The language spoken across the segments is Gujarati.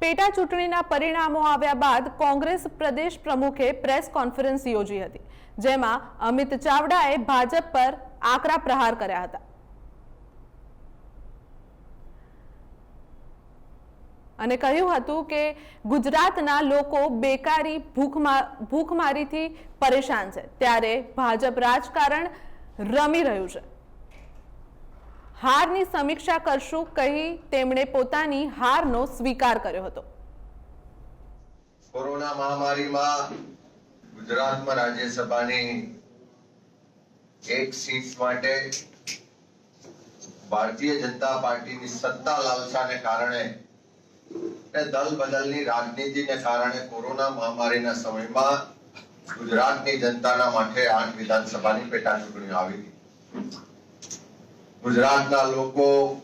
પેટા ચૂંટણીના પરિણામો આવ્યા બાદ કોંગ્રેસ પ્રદેશ પ્રમુખે પ્રેસ કોન્ફરન્સ યોજી હતી, જેમાં અમિત ચાવડાએ ભાજપ પર આકરા પ્રહાર કર્યા હતા. અને કહ્યું હતું કે ગુજરાતના લોકો બેકારી ભૂખમા, ભૂખમારીથી પરેશાન છે, ત્યારે ભાજપ રાજકારણ રમી રહ્યું છે. હારની સમીક્ષા કરશું કહી તેમણે પોતાની હારનો સ્વીકાર કર્યો હતો. કોરોના મહામારીમાં ગુજરાતમાં રાજ્યસભાની એક સીટ માટે ભારતીય જનતા પાર્ટીની સત્તા લાલસાને કારણે દલ બદલની રાજનીતિને કારણે કોરોના મહામારીના સમયમાં ગુજરાતની જનતાના માટે આઠ વિધાનસભાની પેટા ચૂંટણી આવી હતી. ગુજરાતના લોકો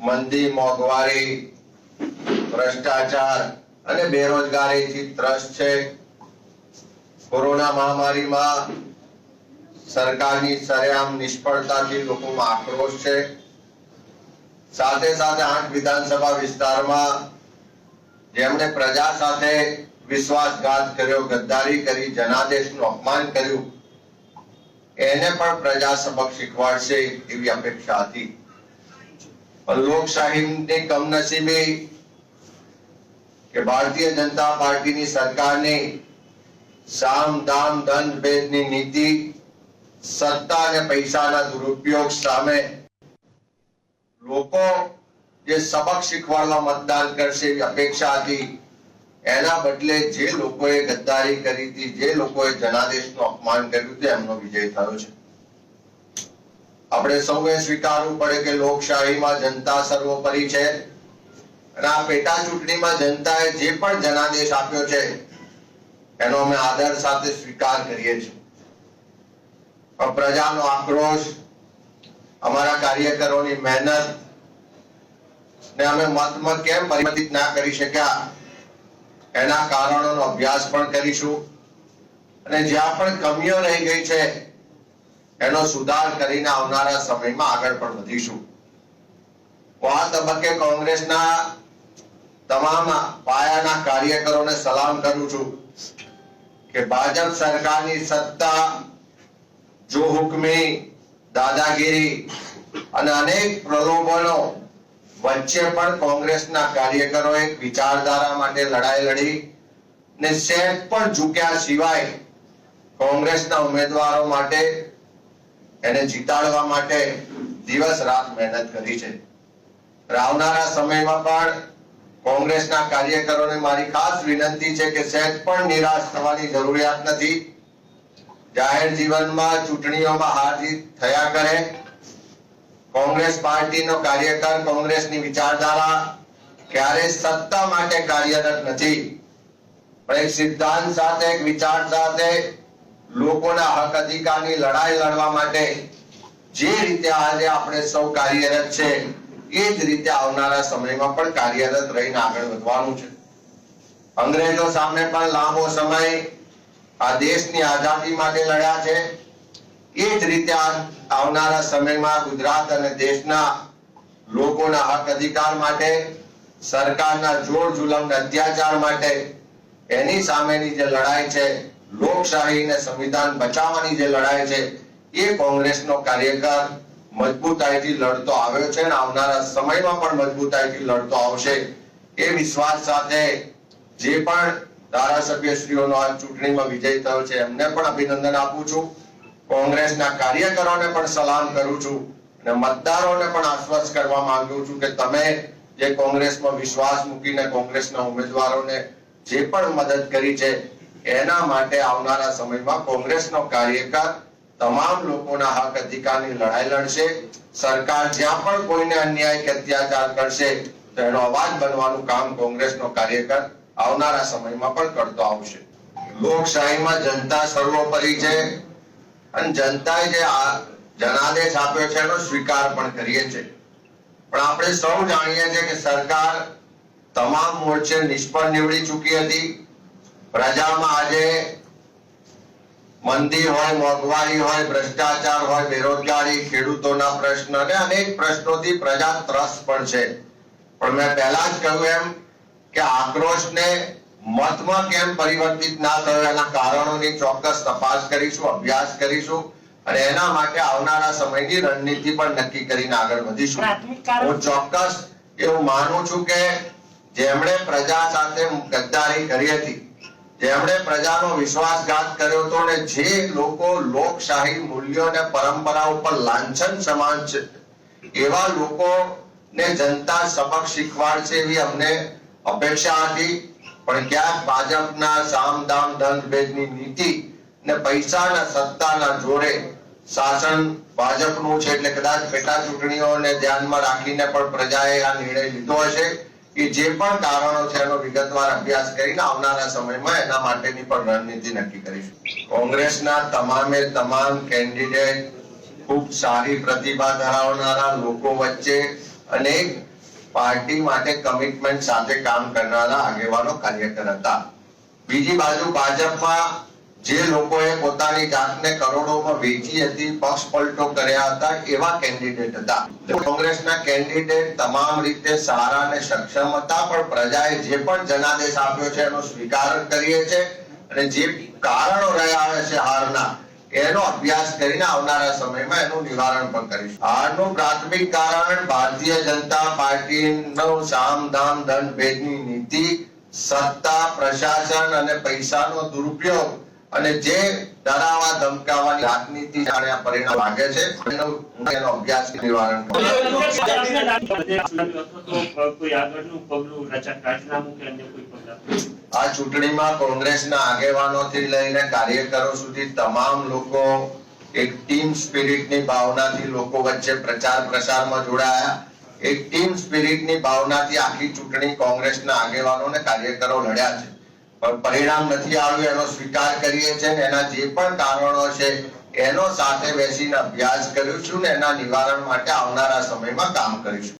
મંદી, મોંઘવારી, ભ્રષ્ટાચાર અને બેરોજગારીથી ત્રસ્ત છે. કોરોના મહામારીમાં સરકારની સરેઆમ નિષ્ફળતાથી લોકોમાં આક્રોશ છે. સાથે સાથે આઠ વિધાનસભા વિસ્તારમાં જેમણે પ્રજા સાથે વિશ્વાસઘાત કર્યો, ગદ્દારી કરી, જનાદેશનું અપમાન કર્યું એને પણ પ્રજા સબક શીખવાડશે એવી અપેક્ષા હતી. પણ લોકશાહીની કમનસીબી કે ભારતીય જનતા પાર્ટીની સરકારની સામ, દામ દંડ ભેદની નીતિ, સત્તા અને પૈસાના દુરુપયોગ સામે લોકો જે સબક શીખવાડવા મતદાન કરશે એવી અપેક્ષા હતી. એના બદલે જે લોકોએ ગદ્દારી કરી હતી, જે લોકોએ જનાદેશનું અપમાન કર્યું તે એમનો વિજય થયો છે. આપણે સૌએ સ્વીકારવું પડે કે લોકશાહીમાં જનતા સર્વોપરી છે અને આ પેટા ચૂંટણીમાં જનતાએ જે પણ જનાદેશ આપ્યો છે, એનો અમે આદર સાથે સ્વીકાર કરીએ છીએ. પણ પ્રજાનો આક્રોશ, અમારા કાર્યકરોની મહેનત ને અમે મતમાં કેમ પરિવર્તિત ના કરી શક્યા? એના કારણોનો અભ્યાસ પણ કરીશું. અને જ્યાં પણ કમીઓ રહી ગઈ છે, એનો સુધાર કરીને આવનારા સમયમાં આગળ પણ વધીશું. હું આ તબક્કે કોંગ્રેસના તમામ પાયાના કાર્યકરોને સલામ કરું છું કે ભાજપ સરકારની સત્તા, જો હુકમી, દાદાગીરી અને અનેક પ્રલોભનો વચ્ચે પણ કોંગ્રેસના કાર્યકરો એક વિચારધારા માટે લડાઈ લડી ને સેટ પણ ઝૂક્યા સિવાય કોંગ્રેસના ઉમેદવારો માટે એને જીતાડવા માટે દિવસ રાત મહેનત કરી છે. આવનારા સમયમાં પણ કોંગ્રેસના કાર્યકરોને મારી ખાસ વિનંતી છે કે સહેજ પણ નિરાશ થવાની જરૂરિયાત નથી. જાહેર જીવનમાં ચૂંટણીઓમાં હાર જીત થયા કરે. કોંગ્રેસ પાર્ટીનો કાર્યકર, કોંગ્રેસની વિચારધારા ક્યારે સત્તા માટે કાર્યરત નથી. પણ એક સિદ્ધાંત સાથે, એક વિચાર સાથે લોકોના હક અધિકારની લડાઈ લડવા માટે જે રીતે આજે આપણે સૌ કાર્યરત છે, એ જ રીતે આવનારા સમયમાં પણ કાર્યરત રહીને આગળ વધવાનું છે. અંગ્રેજો સામે પણ લાંબો સમય આ દેશની આઝાદી માટે લડ્યા છે. એ જ રીતે આવનારા સમયમાં ગુજરાત અને દેશના લોકોના હક અધિકાર માટે, સરકારના જોર જુલમ અત્યાચાર માટે એની સામેની જે લડાઈ છે, લોકશાહી અને સંવિધાન બચાવવાની જે લડાઈ છે, એ કોંગ્રેસનો કાર્યકર મજબૂતાઈથી લડતો આવ્યો છે અને આવનારા સમયમાં પણ મજબૂતાઈથી લડતો આવશે એ વિશ્વાસ સાથે જે પણ ધારાસભ્યશ્રીઓનો આ ચૂંટણીમાં વિજય થયો છે, એમને પણ અભિનંદન આપું છું. કોંગ્રેસના કાર્યકરોને પણ સલામ કરું છું અને મતદારોને પણ આશ્વસ્ત કરવા માંગુ છું કે તમે જે કોંગ્રેસમાં વિશ્વાસ મૂકીને કોંગ્રેસના ઉમેદવારોને જે પણ મદદ કરી છે, એના માટે આવનારા સમયમાં કોંગ્રેસનો કાર્યકર તમામ લોકોના હક અધિકારની લડાઈ લડશે. સરકાર જ્યાં પણ કોઈને અન્યાય કે અત્યાચાર કરશે, તો એનો અવાજ બનવાનું કામ કોંગ્રેસનો કાર્યકર આવનારા સમયમાં પણ કરતો આવશે. લોકશાહીમાં જનતા સર્વોપરી છે. અને જનતાએ જે જનાદેશ આપ્યો છે એનો સ્વીકાર પણ કરીએ છીએ. પણ આપણે સૌ જાણીએ છીએ કે સરકાર તમામ મોરચે નિષ્ફળ નીવડી ચૂકી હતી. પ્રજામાં આજે મંદી હોય, મોંઘવારી હોય, ભ્રષ્ટાચાર હોય, બેરોજગારી, ખેડૂતોના પ્રશ્ન અને અનેક પ્રશ્નોથી પ્રજા ત્રસ્ત પણ છે. પણ મેં પહેલા જ કહ્યું એમ કે આક્રોશને મતમાં કેમ પરિવર્તિત ના થયો એના કારણોની ચોક્કસ તપાસ કરીશું અભ્યાસ કરીશું અને એના માટે આવનારા સમયની રણનીતિ પણ નક્કી કરીને આગળ વધીશું. હું ચોક્કસ એવું માનું છું કે જેમણે પ્રજા સાથે ગદ્દારી કરી હતી જેમણે પ્રજાનો વિશ્વાસઘાત કર્યો હતો ને જે લોકો લોકશાહી મૂલ્યો અને પરંપરા ઉપર લાંછન સમાન છે એવા લોકોને જનતા સબક શીખવાડશે એવી અમને અપેક્ષા હતી. પણ ક્યાંક ભાજપના સામ દામ દંડ ભેદની નીતિ ને પૈસાના સત્તાના જોડે શાસન ભાજપનું છે એટલે કદાચ પેટા ચૂંટણીઓને ધ્યાનમાં રાખીને પણ પ્રજાએ આ નિર્ણય લીધો હશે કે જે પણ કારણો છે એનો વિગતવાર અભ્યાસ કરીને આવનારા સમયમાં એના માટેની પણ રણનીતિ નક્કી કરીશું. કોંગ્રેસના તમામે તમામ કેન્ડિડેટ ખૂબ સારી પ્રતિભા ધરાવનારા લોકો વચ્ચે અનેક પાર્ટી માટે કમિટમેન્ટ સાથે કામ કરનારા આગેવાનો કાર્યકર હતા. બીજી બાજુ ભાજપમાં જે લોકોએ પોતાની જાતને કરોડોમાં વેચી હતી, પક્ષ પલટો કર્યા હતા એવા કેન્ડિડેટ હતા. કોંગ્રેસના કેન્ડિડેટ તમામ રીતે સારા અને સક્ષમ હતા, પણ પ્રજાએ જે પણ જનાદેશ આપ્યો છે એનો સ્વીકાર કરીએ છે અને જે કારણો રહ્યા છે હારના એનો અભ્યાસ કરીને આવનારા સમયમાં એનું નિવારણ પણ કરીશું. હારનું પ્રાથમિક કારણ ભારતીય જનતા પાર્ટીનો સામ, દામ, દંડ, ભેદની નીતિ, સત્તા, પ્રશાસન અને પૈસાનો દુરુપયોગ અને જે ડરાવા ધમકાવાની રાજનીતિ જાણે આ પરિણામ લાગે છે એનો અભ્યાસ નિવારણ આ ચૂંટણીમાં કોંગ્રેસના આગેવાનોથી લઈને કાર્યકરો સુધી તમામ લોકો એક ટીમ સ્પિરિટની ભાવનાથી લોકો વચ્ચે પ્રચાર પ્રસારમાં જોડાયા. એક ટીમ સ્પિરિટની ભાવનાથી આખી ચૂંટણી કોંગ્રેસના આગેવાનો અને કાર્યકરો લડ્યા છે. પણ પરિણામ નથી આવ્યું, એનો સ્વીકાર કરીએ છીએ ને એના જે પણ કારણો છે, એનો સાથે બેસીને અભ્યાસ કર્યું છું ને એના નિવારણ માટે આવનારા સમયમાં કામ કરીશું.